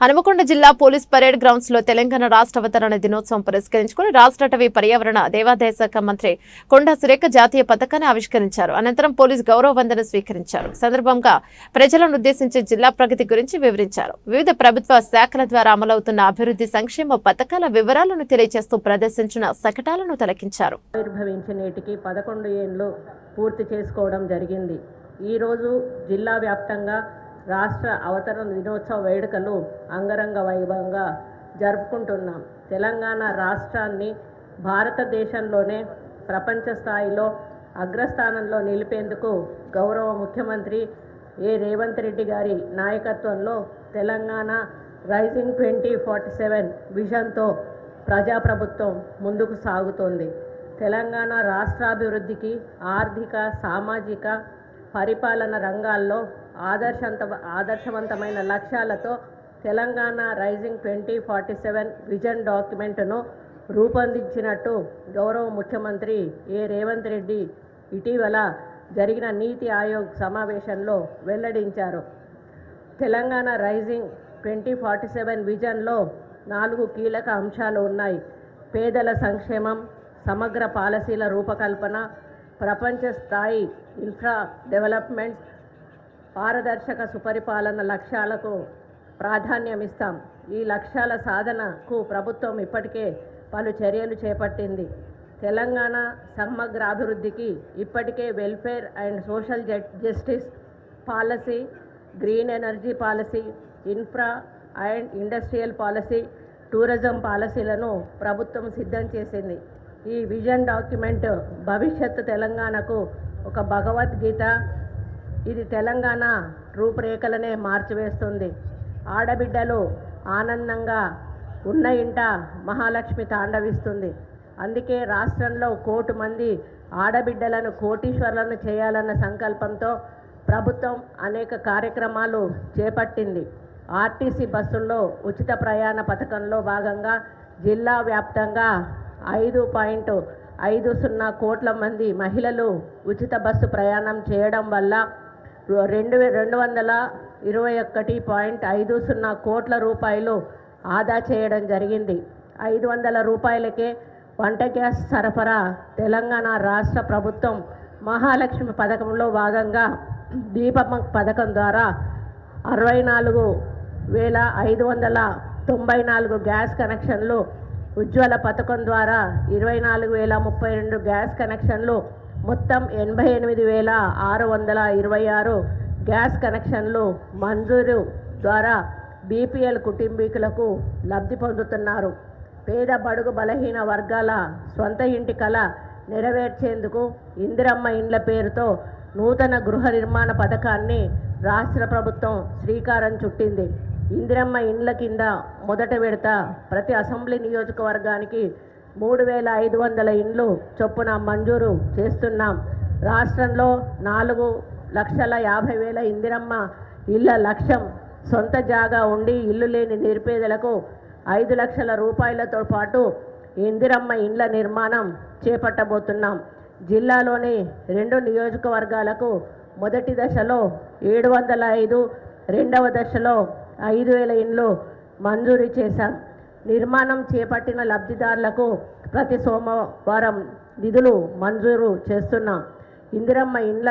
హనుమకొండ జిల్లా police parade గ్రౌండ్స్లో తెలంగాణ రాష్ట్ర అవతరణ దినోత్సవం పురస్కరించుకుని రాష్ట్ర అటవీ పర్యావరణ దేవాదాయ శాఖ మంత్రి కొండా సురేఖ జాతీయ పథకాన్ని ఆవిష్కరించారు. అనంతరం పోలీస్ గౌరవ వందన స్వీకరించారు. సందర్భంగా ప్రజలను ఉద్దేశించి జిల్లా ప్రగతి గురించి వివరించారు. వివిధ ప్రభుత్వ శాఖల ద్వారా అమలవుతున్న అభివృద్ధి సంక్షేమ పథకాల వివరాలను తెలియజేస్తూ ప్రదర్శించిన శకటాలను తలకించారు నేటికి పదకొండు పూర్తి చేసుకోవడం జరిగింది. ఈరోజు జిల్లా వ్యాప్తంగా రాష్ట్ర అవతరణ దినోత్సవ వేడుకలు అంగరంగ వైభవంగా జరుపుకుంటున్నాం. తెలంగాణ రాష్ట్రాన్ని భారతదేశంలోనే ప్రపంచ స్థాయిలో అగ్రస్థానంలో నిలిపేందుకు గౌరవ ముఖ్యమంత్రి ఏ. రేవంత్ రెడ్డి గారి నాయకత్వంలో Telangana rising twenty forty seven విజన్తో ప్రజాప్రభుత్వం ముందుకు సాగుతోంది. తెలంగాణ రాష్ట్రాభివృద్ధికి ఆర్థిక సామాజిక పరిపాలన రంగాల్లో ఆదర్శంత ఆదర్శవంతమైన లక్ష్యాలతో Telangana rising twenty forty seven vision డాక్యుమెంట్ను రూపొందించినట్టు గౌరవ ముఖ్యమంత్రి ఏ. రేవంత్ రెడ్డి ఇటీవల జరిగిన నీతి ఆయోగ్ సమావేశంలో వెల్లడించారు. Telangana rising twenty forty seven విజన్లో నాలుగు కీలక అంశాలు ఉన్నాయి. పేదల సంక్షేమం సమగ్ర పాలసీల రూపకల్పన ప్రపంచ స్థాయి ఇన్ఫ్రా డెవలప్మెంట్ పారదర్శక సుపరిపాలన లక్ష్యాలకు ప్రాధాన్యమిస్తాం. ఈ లక్ష్యాల సాధనకు ప్రభుత్వం ఇప్పటికే పలు చర్యలు చేపట్టింది. తెలంగాణ సమగ్ర అభివృద్ధికి ఇప్పటికే welfare and social justice policy green energy policy infra and industrial policy tourism పాలసీలను ప్రభుత్వం సిద్ధం చేసింది. ఈ విజన్ డాక్యుమెంట్ భవిష్యత్తు తెలంగాణకు ఒక భగవద్గీత ఇది తెలంగాణ రూపురేఖలనే మార్చివేస్తుంది. ఆడబిడ్డలు ఆనందంగా ఉన్న ఇంట మహాలక్ష్మి తాండవిస్తుంది. అందుకే రాష్ట్రంలో కోటి మంది ఆడబిడ్డలను కోటీశ్వర్లను చేయాలన్న సంకల్పంతో ప్రభుత్వం అనేక కార్యక్రమాలు చేపట్టింది. ఆర్టీసీ బస్సుల్లో ఉచిత ప్రయాణ పథకంలో భాగంగా జిల్లా వ్యాప్తంగా ఐదు పాయింట్ ఐదు సున్నా కోట్ల మంది మహిళలు ఉచిత బస్సు ప్రయాణం చేయడం వల్ల రెండు వే- రెండు వందల ఇరవై ఒకటి పాయింట్ ఐదు సున్నా కోట్ల రూపాయలు ఆదా చేయడం జరిగింది. ఐదు వందల రూపాయలకే వంట గ్యాస్ సరఫరా తెలంగాణ రాష్ట్ర ప్రభుత్వం మహాలక్ష్మి పథకంలో భాగంగా దీపం పథకం ద్వారా అరవై నాలుగు వేల ఐదు వందల తొంభై నాలుగు గ్యాస్ కనెక్షన్లు ఉజ్వల పథకం ద్వారా ఇరవై నాలుగు వేల ముప్పై రెండు గ్యాస్ కనెక్షన్లు మొత్తం ఎనభై ఎనిమిది వేల ఆరు వందల ఇరవై ఆరు గ్యాస్ కనెక్షన్లు మంజూరు ద్వారా బీపీఎల్ కుటుంబీకులకు లబ్ధి పొందుతున్నారు. పేద బడుగు బలహీన వర్గాల సొంత ఇంటి కళ నెరవేర్చేందుకు ఇందిరమ్మ ఇండ్ల పేరుతో నూతన గృహ నిర్మాణ పథకాన్ని రాష్ట్ర ప్రభుత్వం శ్రీకారం చుట్టింది. ఇందిరమ్మ ఇండ్ల కింద మొదట విడత ప్రతి అసెంబ్లీ నియోజకవర్గానికి మూడు వేల ఐదు వందల ఇండ్లు చొప్పున మంజూరు చేస్తున్నాం. రాష్ట్రంలో నాలుగు లక్షల యాభై వేల ఇందిరమ్మ ఇళ్ళ లక్ష్యం సొంత జాగా ఉండి ఇల్లు లేని నిరుపేదలకు ఐదు లక్షల రూపాయలతో పాటు ఇందిరమ్మ ఇండ్ల నిర్మాణం చేపట్టబోతున్నాం. జిల్లాలోని రెండు నియోజకవర్గాలకు మొదటి దశలో ఏడు వందల ఐదు రెండవ దశలో ఐదు వేల ఇండ్లు మంజూరు చేశాం. నిర్మాణం చేపట్టిన లబ్ధిదారులకు ప్రతి సోమవారం నిధులు మంజూరు చేస్తున్న ఇందిరమ్మ ఇండ్ల